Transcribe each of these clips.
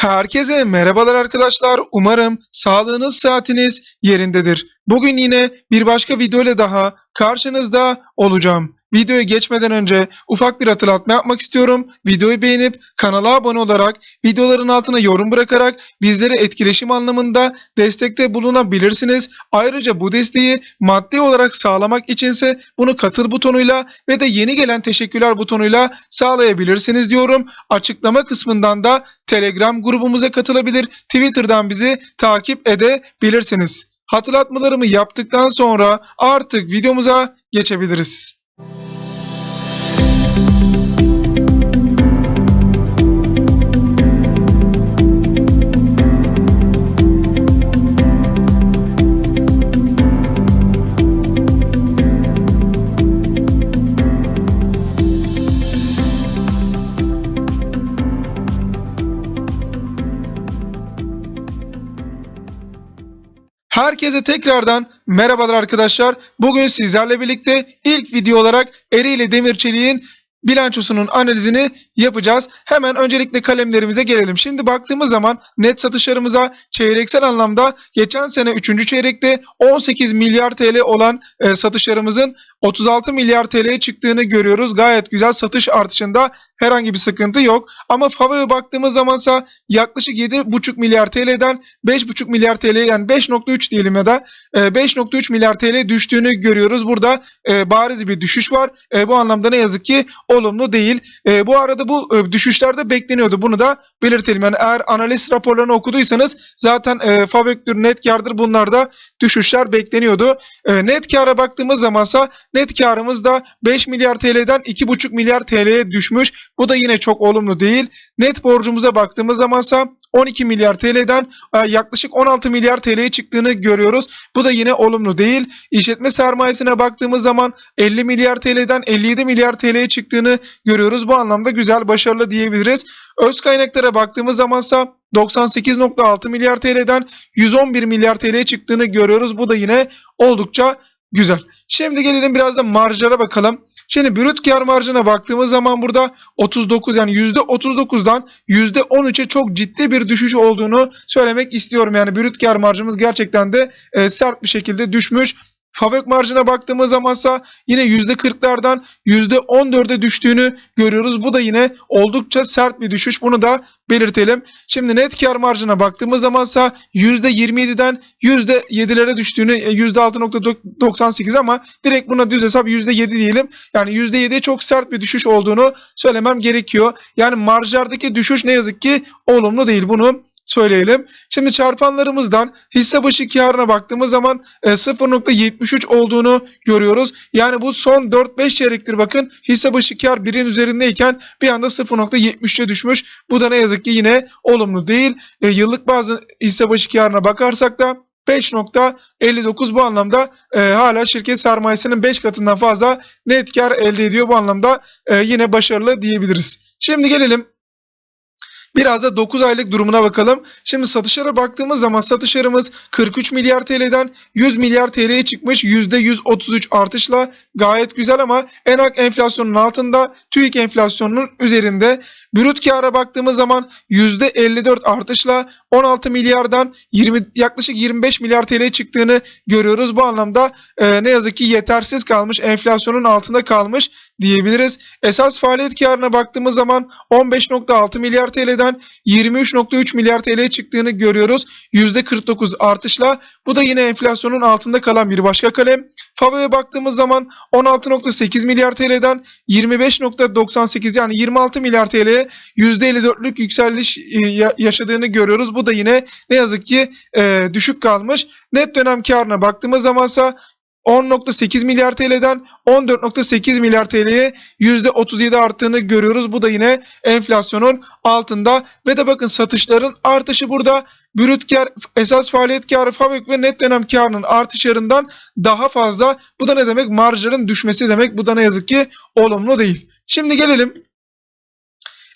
Herkese merhabalar arkadaşlar. Umarım sağlığınız, saatiniz yerindedir. Bugün yine bir başka video ile daha karşınızda olacağım. Videoya geçmeden önce ufak bir hatırlatma yapmak istiyorum. Videoyu beğenip kanala abone olarak, videoların altına yorum bırakarak bizlere etkileşim anlamında destekte bulunabilirsiniz. Ayrıca bu desteği maddi olarak sağlamak içinse bunu katıl butonuyla ve de yeni gelen teşekkürler butonuyla sağlayabilirsiniz diyorum. Açıklama kısmından da Telegram grubumuza katılabilir, Twitter'dan bizi takip edebilirsiniz. Hatırlatmalarımı yaptıktan sonra artık videomuza geçebiliriz. Herkese tekrardan merhabalar arkadaşlar. Bugün sizlerle birlikte ilk video olarak Ereğli Demir Çelik'in bilançosunun analizini yapacağız. Hemen öncelikle kalemlerimize gelelim. Şimdi baktığımız zaman net satışlarımıza çeyreksel anlamda geçen sene 3. çeyrekte 18 milyar TL olan e, satışlarımızın 36 milyar TL'ye çıktığını görüyoruz. Gayet güzel satış artışında herhangi bir sıkıntı yok. Ama FAVÖ'ye baktığımız zamansa yaklaşık 7,5 milyar TL'den 5,5 milyar TL yani 5.3 diyelim ya da e, 5.3 milyar TL düştüğünü görüyoruz. Burada e, bariz bir düşüş var. E, bu anlamda ne yazık ki olumlu değil. E, bu arada bu e, düşüşler de bekleniyordu. Bunu da belirtelim. Yani eğer analiz raporlarını okuduysanız zaten e, FAVÖK'tür, net kardır bunlarda düşüşler bekleniyordu. E, net kara baktığımız zamansa net karımız da 5 milyar TL'den 2,5 milyar TL'ye düşmüş. Bu da yine çok olumlu değil. Net borcumuza baktığımız zamansa 12 milyar TL'den e, yaklaşık 16 milyar TL'ye çıktığını görüyoruz. Bu da yine olumlu değil. İşletme sermayesine baktığımız zaman 50 milyar TL'den 57 milyar TL'ye çıktığını görüyoruz. Bu anlamda güzel, başarılı diyebiliriz. Öz kaynaklara baktığımız zamansa 98.6 milyar TL'den 111 milyar TL'ye çıktığını görüyoruz. Bu da yine oldukça güzel. Şimdi gelelim biraz da marjlara bakalım. Şimdi brüt kar marjına baktığımız zaman burada 39 yani %39'dan %13'e çok ciddi bir düşüş olduğunu söylemek istiyorum. Yani brüt kar marjımız gerçekten de e, sert bir şekilde düşmüş. Fabrik marjına baktığımız zamansa yine %40'lardan %14'e düştüğünü görüyoruz. Bu da yine oldukça sert bir düşüş. Bunu da belirtelim. Şimdi net kar marjına baktığımız zamansa %27'den %7'lere düştüğünü e, %6.98 ama direkt buna düz hesap %7 diyelim. Yani %7'ye çok sert bir düşüş olduğunu söylemem gerekiyor. Yani marjlardaki düşüş ne yazık ki olumlu değil. Bunu söyleyelim. Şimdi çarpanlarımızdan hisse başı karına baktığımız zaman e, 0.73 olduğunu görüyoruz. Yani bu son 4-5 çeyrektir bakın hisse başı kar 1'in üzerindeyken bir anda 0.73'e düşmüş. Bu da ne yazık ki yine olumlu değil. E, yıllık bazı hisse başı karına bakarsak da 5.59 bu anlamda e, hala şirket sermayesinin 5 katından fazla net kar elde ediyor. Bu anlamda e, yine başarılı diyebiliriz. Şimdi gelelim Biraz da 9 aylık durumuna bakalım. Şimdi satışlara baktığımız zaman satışlarımız 43 milyar TL'den 100 milyar TL'ye çıkmış. %133 artışla gayet güzel ama enak enflasyonun altında TÜİK enflasyonunun üzerinde. Brüt kâra baktığımız zaman %54 artışla 16 milyardan 20 yaklaşık 25 milyar TL çıktığını görüyoruz. Bu anlamda e, ne yazık ki yetersiz kalmış, enflasyonun altında kalmış diyebiliriz. Esas faaliyet karına baktığımız zaman 15.6 milyar TL'den 23.3 milyar TL'ye çıktığını görüyoruz. %49 artışla. Bu da yine enflasyonun altında kalan bir başka kalem. FAVÖ'ye baktığımız zaman 16.8 milyar TL'den 25.98 yani 26 milyar TL'ye %54'lük yükseliş e, yaşadığını görüyoruz. Bu da yine ne yazık ki e, düşük kalmış. Net dönem karına baktığımız zamansa 10.8 milyar TL'den 14.8 milyar TL'ye %37 arttığını görüyoruz. Bu da yine enflasyonun altında ve de bakın satışların artışı burada brüt kar, esas faaliyet karı, fabrik ve net dönem karının artışlarından daha fazla. Bu da ne demek? Marjların düşmesi demek. Bu da ne yazık ki olumlu değil. Şimdi gelelim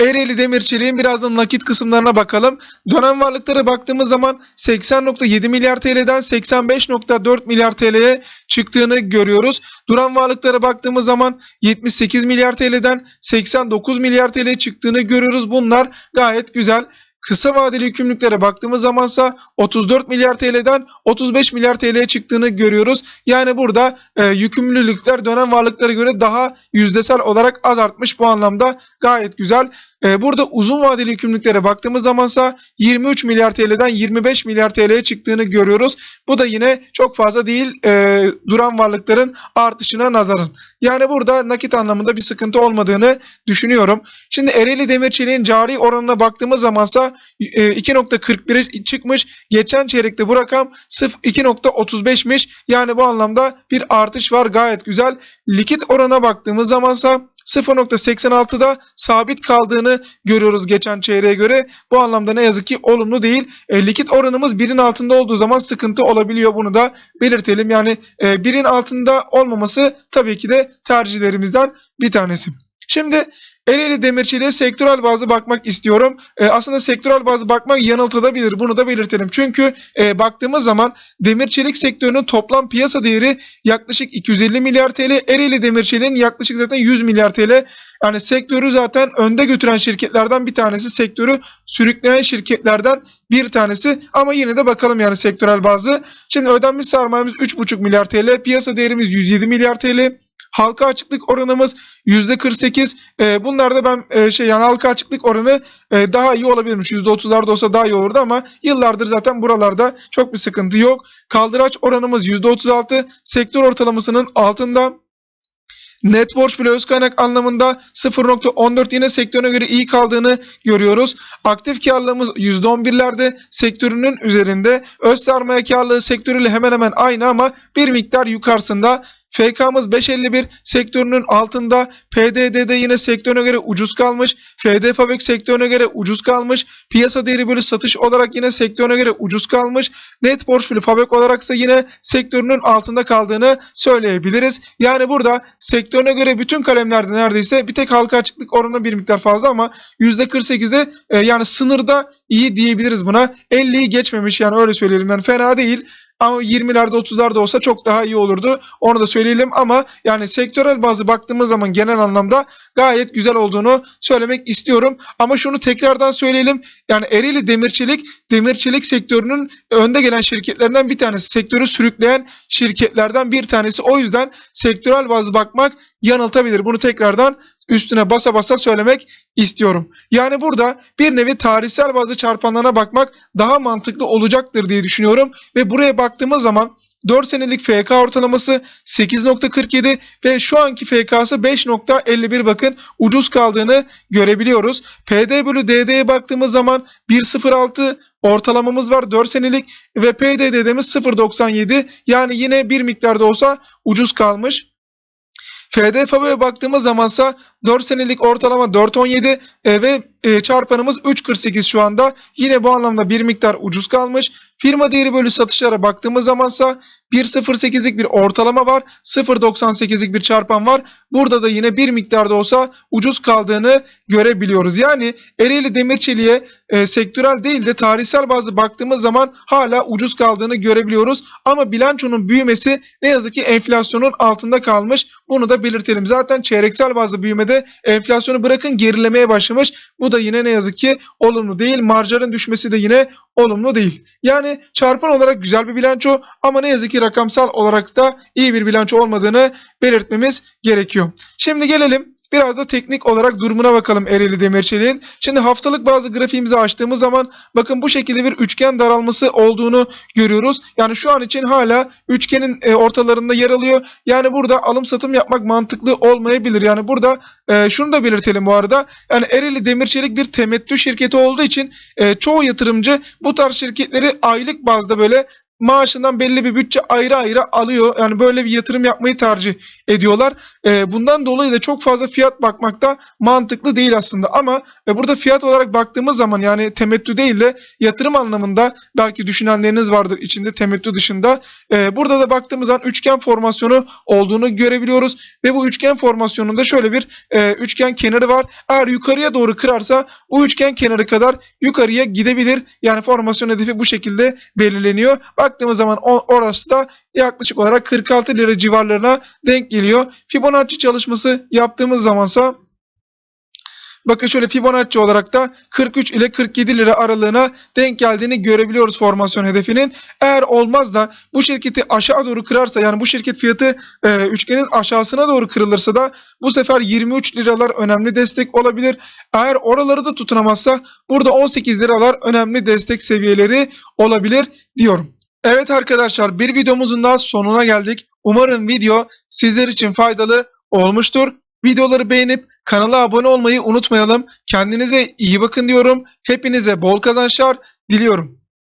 Ereğli Demir Çelik'in birazdan nakit kısımlarına bakalım. Dönem varlıklara baktığımız zaman 80.7 milyar TL'den 85.4 milyar TL'ye çıktığını görüyoruz. Duran varlıklara baktığımız zaman 78 milyar TL'den 89 milyar TL'ye çıktığını görüyoruz. Bunlar gayet güzel. kısa vadeli yükümlülüklere baktığımız zamansa 34 milyar TL'den 35 milyar TL'ye çıktığını görüyoruz. Yani burada e, yükümlülükler dönem varlıklara göre daha yüzdesel olarak az artmış bu anlamda gayet güzel. E, burada uzun vadeli yükümlülüklere baktığımız zamansa 23 milyar TL'den 25 milyar TL'ye çıktığını görüyoruz. Bu da yine çok fazla değil e, duran varlıkların artışına nazaran. Yani burada nakit anlamında bir sıkıntı olmadığını düşünüyorum. Şimdi Ereğli Demirçelik'in cari oranına baktığımız zamansa e, 2.41'e çıkmış. Geçen çeyrekte bu rakam 2.35'miş. Yani bu anlamda bir artış var gayet güzel. Likit orana baktığımız zamansa 0.86'da sabit kaldığını görüyoruz geçen çeyreğe göre. Bu anlamda ne yazık ki olumlu değil. E, likit oranımız 1'in altında olduğu zaman sıkıntı olabiliyor. Bunu da belirtelim. Yani e, 1'in altında olmaması tabii ki de tercihlerimizden bir tanesi. Şimdi Ereğli Demirçelik'e sektörel bazı bakmak istiyorum. E, aslında sektörel bazı bakmak yanıltabilir. Bunu da belirtelim. Çünkü e, baktığımız zaman demirçelik sektörünün toplam piyasa değeri yaklaşık 250 milyar TL. Ereğli Demirçelik'in yaklaşık zaten 100 milyar TL. Yani sektörü zaten önde götüren şirketlerden bir tanesi. Sektörü sürükleyen şirketlerden bir tanesi. Ama yine de bakalım yani sektörel bazı. Şimdi ödenmiş sermayemiz 3,5 milyar TL. Piyasa değerimiz 107 milyar TL. Halka açıklık oranımız %48. E, bunlarda ben e, şey yani halka açıklık oranı e, daha iyi olabilirmiş. %30'larda olsa daha iyi olurdu ama yıllardır zaten buralarda çok bir sıkıntı yok. Kaldıraç oranımız %36. Sektör ortalamasının altında. Net borç bile öz kaynak anlamında 0.14 yine sektörüne göre iyi kaldığını görüyoruz. Aktif karlılığımız %11'lerde sektörünün üzerinde. Öz sermaye karlılığı sektörüyle hemen hemen aynı ama bir miktar yukarısında. FK'mız 5.51 sektörünün altında. PDD'de yine sektörüne göre ucuz kalmış. FD Fabrik sektörüne göre ucuz kalmış. Piyasa değeri bölü satış olarak yine sektörüne göre ucuz kalmış. Net borç bölü fabrik olaraksa yine sektörünün altında kaldığını söyleyebiliriz. Yani burada sektörüne göre bütün kalemlerde neredeyse bir tek halka açıklık oranı bir miktar fazla ama %48'de e, yani sınırda iyi diyebiliriz buna. 50'yi geçmemiş yani öyle söyleyelim yani fena değil. Ama 20'lerde 30'larda olsa çok daha iyi olurdu. Onu da söyleyelim ama yani sektörel bazı baktığımız zaman genel anlamda gayet güzel olduğunu söylemek istiyorum. Ama şunu tekrardan söyleyelim. Yani Ereğli Demirçelik, demirçelik sektörünün önde gelen şirketlerinden bir tanesi. Sektörü sürükleyen şirketlerden bir tanesi. O yüzden sektörel bazı bakmak yanıltabilir. Bunu tekrardan üstüne basa basa söylemek istiyorum. Yani burada bir nevi tarihsel bazı çarpanlarına bakmak daha mantıklı olacaktır diye düşünüyorum. Ve buraya baktığımız zaman 4 senelik FK ortalaması 8.47 ve şu anki FK'sı 5.51 bakın ucuz kaldığını görebiliyoruz. PD bölü DD'ye baktığımız zaman 1.06 ortalamamız var 4 senelik ve PDD'miz 0.97 yani yine bir miktarda olsa ucuz kalmış. FDFB'ye baktığımız zamansa 4 senelik ortalama 4.17 e, ve e, çarpanımız 3.48 şu anda. Yine bu anlamda bir miktar ucuz kalmış. Firma değeri bölü satışlara baktığımız zamansa 1.08'lik bir ortalama var. 0.98'lik bir çarpan var. Burada da yine bir miktarda olsa ucuz kaldığını görebiliyoruz. Yani Ereğli Demirçelik'e e, sektörel değil de tarihsel bazı baktığımız zaman hala ucuz kaldığını görebiliyoruz. Ama bilançonun büyümesi ne yazık ki enflasyonun altında kalmış. Bunu da belirtelim. Zaten çeyreksel bazı büyümede enflasyonu bırakın gerilemeye başlamış. Bu da yine ne yazık ki olumlu değil. Marjların düşmesi de yine olumlu değil. Yani çarpan olarak güzel bir bilanço ama ne yazık ki rakamsal olarak da iyi bir bilanço olmadığını belirtmemiz gerekiyor. Şimdi gelelim Biraz da teknik olarak durumuna bakalım Ereğli Demirçelik'in. Şimdi haftalık bazı grafiğimizi açtığımız zaman bakın bu şekilde bir üçgen daralması olduğunu görüyoruz. Yani şu an için hala üçgenin e, ortalarında yer alıyor. Yani burada alım satım yapmak mantıklı olmayabilir. Yani burada e, şunu da belirtelim bu arada. Yani Ereğli Demirçelik bir temettü şirketi olduğu için e, çoğu yatırımcı bu tarz şirketleri aylık bazda böyle maaşından belli bir bütçe ayrı ayrı alıyor. Yani böyle bir yatırım yapmayı tercih ediyorlar. E, bundan dolayı da çok fazla fiyat bakmakta mantıklı değil aslında. Ama e, burada fiyat olarak baktığımız zaman yani temettü değil de yatırım anlamında belki düşünenleriniz vardır içinde temettü dışında. E, burada da baktığımız zaman üçgen formasyonu olduğunu görebiliyoruz. Ve bu üçgen formasyonunda şöyle bir e, üçgen kenarı var. Eğer yukarıya doğru kırarsa bu üçgen kenarı kadar yukarıya gidebilir. Yani formasyon hedefi bu şekilde belirleniyor. Baktığımız zaman orası da yaklaşık olarak 46 lira civarlarına denk geliyor. Fibonacci çalışması yaptığımız zamansa bakın şöyle Fibonacci olarak da 43 ile 47 lira aralığına denk geldiğini görebiliyoruz formasyon hedefinin. Eğer olmaz da bu şirketi aşağı doğru kırarsa yani bu şirket fiyatı e, üçgenin aşağısına doğru kırılırsa da bu sefer 23 liralar önemli destek olabilir. Eğer oraları da tutunamazsa burada 18 liralar önemli destek seviyeleri olabilir diyorum. Evet arkadaşlar bir videomuzun daha sonuna geldik. Umarım video sizler için faydalı olmuştur. Videoları beğenip kanala abone olmayı unutmayalım. Kendinize iyi bakın diyorum. Hepinize bol kazançlar diliyorum.